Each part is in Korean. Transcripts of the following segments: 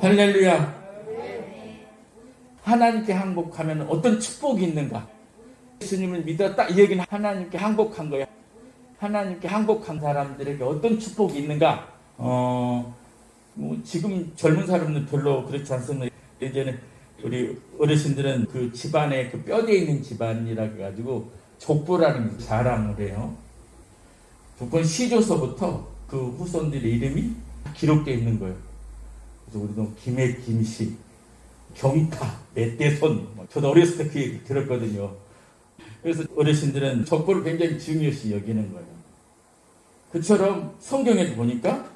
할렐루야. 하나님께 항복하면 어떤 축복이 있는가? 예수님을 믿었다. 이 얘기는 하나님께 항복한 거야. 하나님께 항복한 사람들에게 어떤 축복이 있는가? 어, 뭐 지금 젊은 사람들 별로 그렇지 않습니다. 예전에 우리 어르신들은 그 집안에 그 뼈대에 있는 집안이라 해가지고 족보라는 자랑을 해요. 북한 시조서부터 그 후손들의 이름이 기록되어 있는 거예요. 그래서 우리도 김해 김씨, 경타, 맷대손. 뭐 저도 어렸을 때 그 들었거든요. 그래서 어르신들은 족보를 굉장히 중요시 여기는 거예요. 그처럼 성경에도 보니까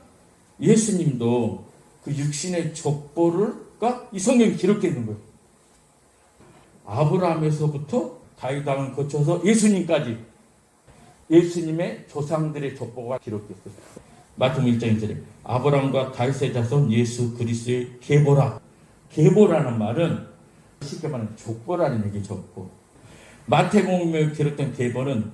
예수님도 그 육신의 족보를가 이 성경에 기록되어 있는 거예요. 아브라함에서부터 다윗 왕을 거쳐서 예수님까지 예수님의 조상들의 족보가 기록됐어요. 마태복음 1장 1절에 아브라함과 다윗의 자손 예수 그리스도의 계보라. 계보라는 말은 쉽게 말하면 족보라는 얘기 족보. 마태복음에 기록된 계보는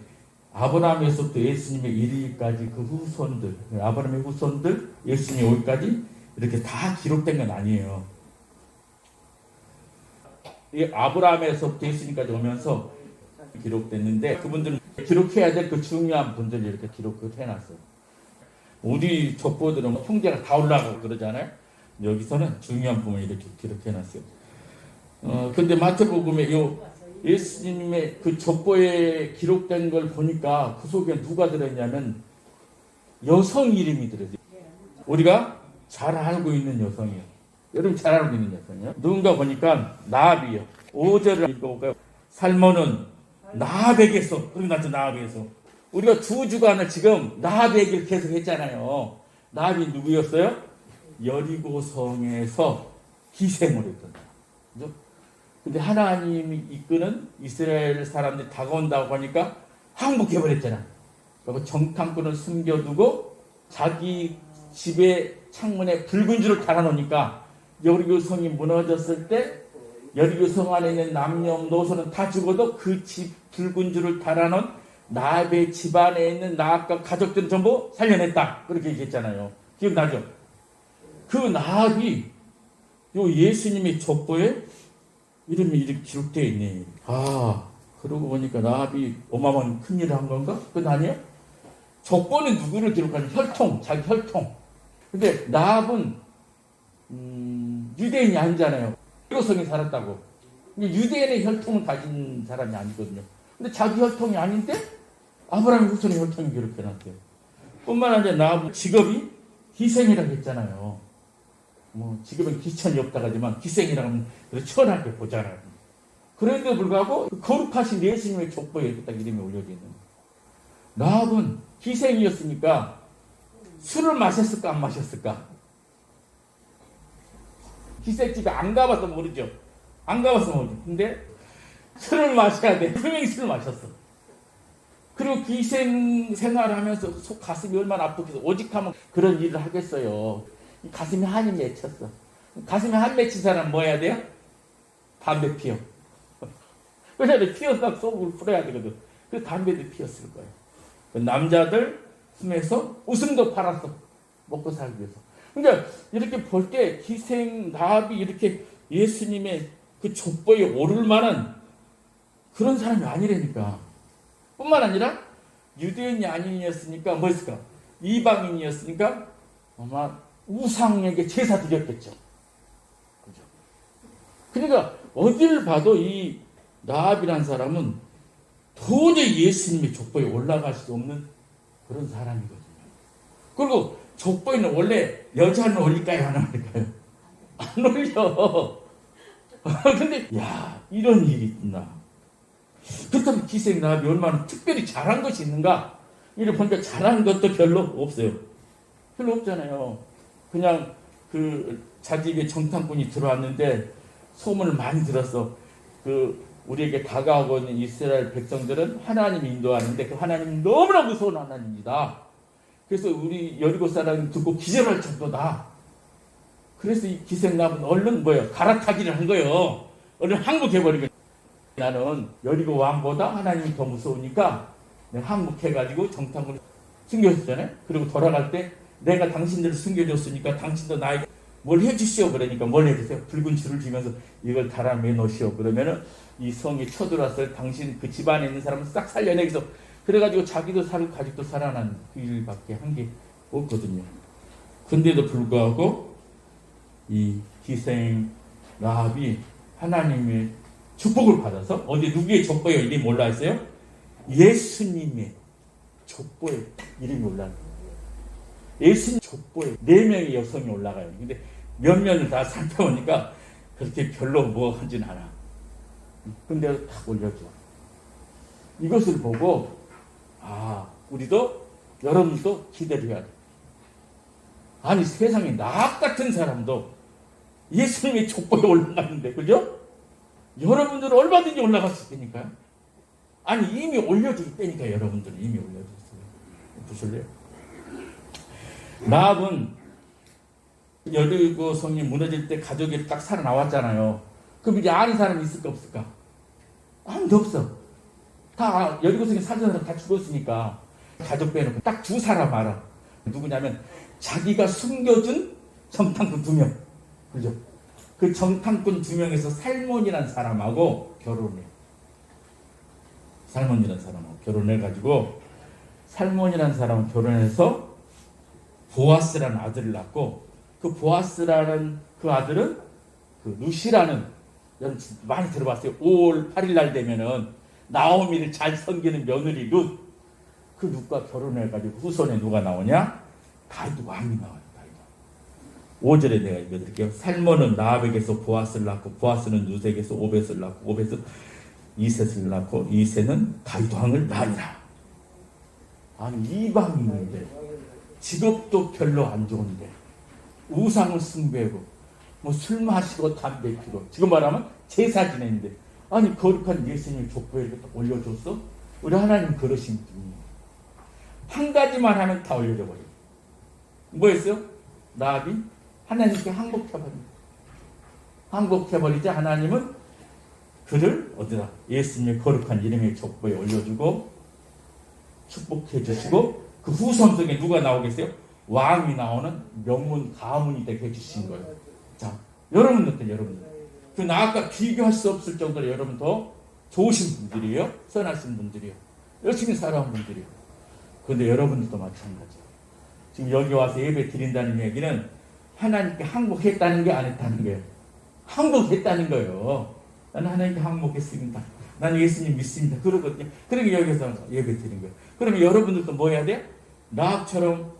아브라함에서부터 예수님의 이르기까지 그 후손들, 아브라함의 후손들, 예수님이 오기까지 이렇게 다 기록된 건 아니에요. 이 아브라함에서부터 예수님까지 오면서 기록됐는데 그분들은 기록해야 될 그 중요한 분들 이렇게 기록을 해놨어요. 우리 족보들은 형제가 다 올라가고 그러잖아요. 여기서는 중요한 부분을 이렇게 기록해놨어요. 어, 근데 마태복음에 요 예수님의 그 족보에 기록된 걸 보니까 그 속에 누가 들었냐면 여성 이름이 들어있어요. 우리가 잘 알고 있는 여성이에요. 여러분 잘 알고 있는 여성이요. 누군가 보니까 나합이요. 5절을 읽어볼까요? 살모는 나합에게서, 그럼 나도 나합에게서. 우리가 두 주간을 지금 나합 얘기를 계속 했잖아요. 나합이 누구였어요? 여리고 성에서 희생을 했던. 그죠? 근데 하나님이 이끄는 이스라엘 사람들이 다가온다고 하니까 항복해버렸잖아. 그리고 정탐꾼을 숨겨두고 자기 집의 창문에 붉은 줄을 달아놓으니까 여리고 성이 무너졌을 때 여리고 성 안에 있는 남녀노소는 다 죽어도 그 집 붉은 줄을 달아놓은 나합의 집안에 있는 나합과 가족들은 전부 살려냈다. 그렇게 얘기했잖아요. 기억나죠? 그 나합이 요 예수님의 족보에 이름이 이렇게 기록되어 있네. 아, 그러고 보니까 나합이 어마어마한 큰 일을 한 건가? 그건 아니에요? 족보는 누구를 기록하는 혈통, 자기 혈통. 근데 나합은 음, 유대인이 아니잖아요. 유로성이 살았다고. 근데 유대인의 혈통을 가진 사람이 아니거든요. 근데 자기 혈통이 아닌데 아브라함의 후손의 혈통이 기록해놨대요. 뿐만 아니라 나합 직업이 희생이라고 했잖아요. 뭐 지금은 기천이 없다 하지만 기생이라고 하면 천하게 보잖아요. 그런데도 불구하고 그 거룩하신 예수님의 족보에 이렇게 딱 이름이 올려져 있는 거예요. 라합은 희생이었으니까 술을 마셨을까 안 마셨을까? 희생집에 안 가봐서 모르죠. 안 가봐서 모르죠. 근데 술을 마셔야 돼. 분명히 술을 마셨어. 그리고 그 희생 생활을 하면서 속 가슴이 얼마나 아프겠어. 오직하면 그런 일을 하겠어요. 이 가슴에 한이 맺혔어. 가슴에 한 맺힌 사람 뭐 해야 돼요? 담배 피워. 왜냐면 피워서 속을 풀어야 되거든. 그 담배도 피웠을 거예요. 그 남자들 숨에서 웃음도 팔았어. 먹고 살기 위해서. 그러니까 이렇게 볼 때 기생 나합이 이렇게 예수님의 그 족보에 오를 만한 그런 사람이 아니라니까. 뿐만 아니라 유대인이 아니었으니까 뭐였을까? 이방인이었으니까 아마 우상에게 제사 드렸겠죠. 그죠? 그러니까 어딜 봐도 이 나합이라는 사람은 도저히 예수님의 족보에 올라갈 수 없는 그런 사람이거든요. 그리고 족보에는 원래 여자는 올릴까요? 안 올릴까요? 안 올려. 근데 야 이런 일이 있구나. 그렇다면 기생 나합이 얼마나 특별히 잘한 것이 있는가? 이를 보니까 잘한 것도 별로 없어요. 별로 없잖아요. 그냥 그 자기 집에 정탐꾼이 들어왔는데 소문을 많이 들었어. 그 우리에게 다가오고 있는 이스라엘 백성들은 하나님이 인도하는데 그 하나님 너무나 무서운 하나님이다. 그래서 우리 여리고 사람 듣고 기절할 정도다. 그래서 이 기생남은 얼른 뭐예요? 갈아타기를 한 거예요. 얼른 항복해버리고 나는 여리고 왕보다 하나님이 더 무서우니까 항복해가지고 정탐꾼을 숨겼었잖아요. 그리고 돌아갈 때 내가 당신들을 숨겨줬으니까 당신도 나에게 뭘 해주시오 그러니까 뭘 해주세요? 붉은 줄을 쥐면서 이걸 달아매 놓으시오. 그러면은 이 성이 쳐들어왔을 당신 그 집안에 있는 사람을 싹 살려내서 그래가지고 자기도 살고 가족도 살아난 그 일밖에 한 게 없거든요. 근데도 불구하고 이 기생 라합이 하나님의 축복을 받아서 어디 누구의 족보에 이름이 올라 있어요? 예수님의 족보에 이름이 올라 있어요. 예수님 족보에 네 명의 여성이 올라가요. 근데 몇 면을 다 살펴보니까 그렇게 별로 뭐 하진 않아. 근데 딱 올려줘. 이것을 보고 아 우리도 여러분도 기대를 해야 돼. 아니 세상에 나 같은 사람도 예수님의 족보에 올라갔는데 그죠? 여러분들은 얼마든지 올라갈 수 있다니까요. 아니 이미 올려져 있다니까 여러분들은 이미 올려져 있어요. 보실래요? 라합은 여리고 성이 무너질 때 가족이 딱 살아나왔잖아요. 그럼 이제 아는 사람이 있을까 없을까? 아무도 없어. 다 여리고 성에 살던 사람 다 죽었으니까 가족 빼놓고 딱 두 사람 알아. 누구냐면 자기가 숨겨준 정탐꾼 두 명. 그죠? 그 정탐꾼 두 명에서 살몬이라는 사람하고 결혼해. 살몬이라는 사람하고 결혼해가지고 살몬이라는 사람하고 결혼해서 보아스라는 아들을 낳고 그 보아스라는 그 아들은 그 루시라는 여러분 많이 들어봤어요. 5월 8일 날 되면은 나오미를 잘 섬기는 며느리 룻. 그 룻과 결혼해가지고 후손에 누가 나오냐? 다윗 왕이 나와요. 다윗. 5절에 내가 읽어드릴게요. 살몬은 나합에게서 보아스를 낳고 보아스는 룻에게서 오벳을 낳고 오벳은 이셋을 낳고 이셋은 다윗 왕을 낳으라. 아니 이방인인데 직업도 별로 안 좋은데 우상을 숭배하고 뭐 술 마시고 담배 피고 지금 말하면 제사 지내는데 아니 거룩한 예수님 족보에 올려줬어? 우리 하나님 그러신 분이에요. 한 가지만 하면 다 올려져 버려. 뭐였어요? 나비 하나님께 항복해버립니다. 항복해버리자 하나님은 그를 어디다 예수님의 거룩한 이름의 족보에 올려주고 축복해 주시고 그 후손 속에 누가 나오겠어요? 왕이 나오는 명문 가문이 되게 해주신 거예요. 자, 여러분들 여러분들 그 나아까 비교할 수 없을 정도로 여러분 더 좋으신 분들이에요. 선하신 분들이에요. 열심히 살아온 분들이에요. 그런데 여러분들도 마찬가지예요. 지금 여기 와서 예배 드린다는 얘기는 하나님께 항복했다는 게 안 했다는 거예요. 항복했다는 거예요. 나는 하나님께 항복했습니다. 나는 예수님 믿습니다. 그러거든요. 그러게 여기서 예배 드린 거예요. 그러면 여러분들도 뭐 해야 돼? 나처럼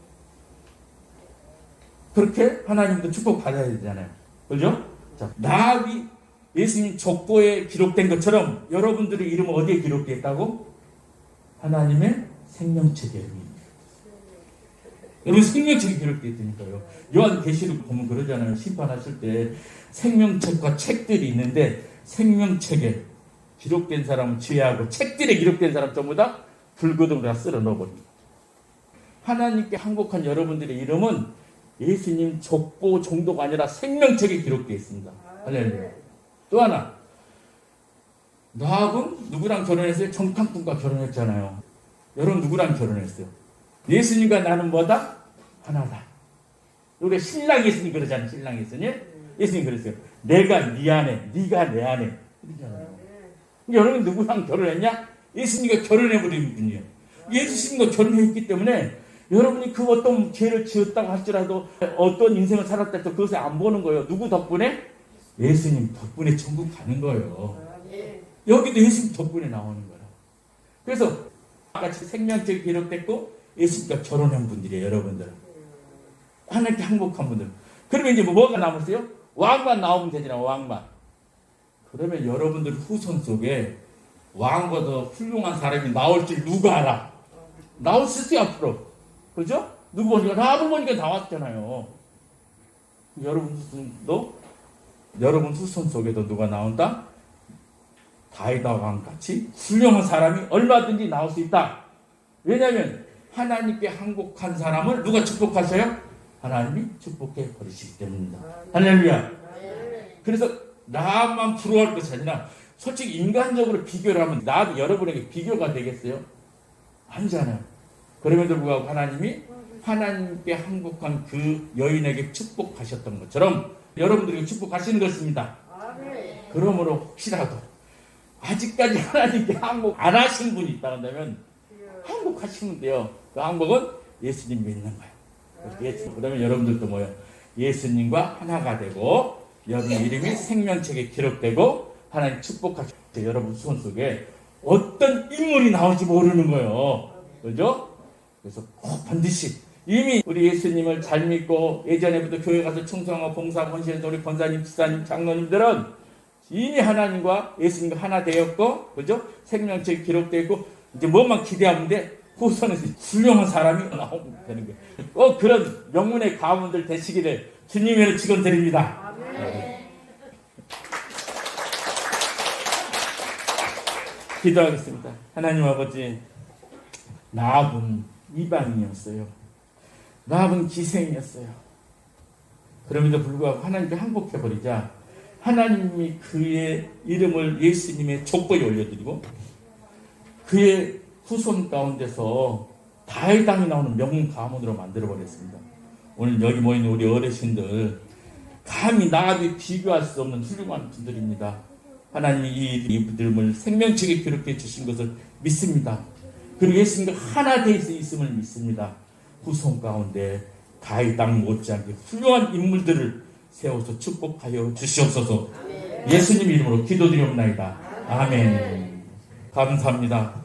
그렇게 하나님도 축복 받아야 되잖아요. 그죠? 자, 나비 예수님 족보에 기록된 것처럼 여러분들의 이름은 어디에 기록되어 있다고? 하나님의 생명책에. 여러분 생명책이 기록되어 있다니까요. 요한 계시록 보면 그러잖아요. 심판하실 때 생명책과 책들이 있는데 생명책에 기록된 사람은 죄하고 책들에 기록된 사람 전부 다 불구덩이로 다 쓸어 넣어버립니다. 하나님께 항복한 여러분들의 이름은 예수님 족보 정도가 아니라 생명책에 기록되어 있습니다. 할렐루야. 또 하나. 나하고 누구랑 결혼했어요? 정탐꾼과 결혼했잖아요. 여러분 누구랑 결혼했어요? 예수님과 나는 뭐다? 하나다. 우리 신랑 예수님 그러잖아요. 신랑 예수님. 예수님 그랬어요. 내가 네 안에, 네가 내 안에. 그러잖아요. 여러분 누구랑 결혼했냐? 예수님과 결혼해버린 분이에요. 예수님과 결혼했기 때문에 여러분이 그 어떤 죄를 지었다고 할지라도 어떤 인생을 살았다 해도 그것을 안 보는 거예요. 누구 덕분에? 예수님 덕분에 천국 가는 거예요. 여기도 예수님 덕분에 나오는 거예요. 그래서 같이 생명책이 기록됐고 예수님과 결혼한 분들이에요. 여러분들은. 하나님께 항복한 분들. 그러면 이제 뭐가 남았어요? 왕만 나오면 되잖아요. 왕만. 그러면 여러분들 후손 속에 왕보다 훌륭한 사람이 나올 줄 누가 알아? 나올 수 있어요, 앞으로. 그죠? 누구 보니까 나도 보니까 나왔잖아요. 여러분 후손도 여러분 후손 속에도 누가 나온다? 다이다 왕 같이 훌륭한 사람이 얼마든지 나올 수 있다. 왜냐하면 하나님께 항복한 사람을 누가 축복하셔요? 하나님이 축복해 버리시기 때문입니다. 할렐루야. 그래서 나만 부러워할 것이 아니라 솔직히 인간적으로 비교를 하면 나도 여러분에게 비교가 되겠어요? 아니잖아요. 그럼에도 불구하고 하나님이 하나님께 항복한 그 여인에게 축복하셨던 것처럼 여러분들에게 축복하시는 것입니다. 그러므로 혹시라도 아직까지 하나님께 항복 안 하신 분이 있다 한다면 항복하시면 돼요. 그 항복은 예수님 믿는 거예요. 예수. 그러면 여러분들도 뭐요? 예수님과 하나가 되고 여러분 이름이 생명책에 기록되고 하나님 축복하실 때 여러분 손 속에 어떤 인물이 나올지 모르는 거예요. 그죠? 그래서 꼭 반드시 이미 우리 예수님을 잘 믿고 예전에부터 교회 가서 충성하고 봉사 헌신해서 우리 권사님, 지사님, 장로님들은 이미 하나님과 예수님과 하나 되었고, 그죠? 생명책이 기록되어 있고, 이제 뭐만 기대하면 돼? 후손에서 훌륭한 사람이 나오면 되는 거예요. 꼭 그런 명문의 가문들 되시기를 주님의 축원드립니다. 기도하겠습니다. 하나님 아버지, 나합은 이방인이었어요. 나합은 기생이었어요. 그럼에도 불구하고 하나님께 항복해버리자 하나님이 그의 이름을 예수님의 족보에 올려드리고 그의 후손 가운데서 다의 땅이 나오는 명문 가문으로 만들어 버렸습니다. 오늘 여기 모인 우리 어르신들 감히 나합이 비교할 수 없는 훌륭한 분들입니다. 하나님이 이 이름을 생명책에 기록해 주신 것을 믿습니다. 그리고 예수님과 하나 되어 있음을 믿습니다. 후손 가운데 다의 땅 못지않게 훌륭한 인물들을 세워서 축복하여 주시옵소서. 예수님 이름으로 기도드리옵나이다. 아멘. 감사합니다.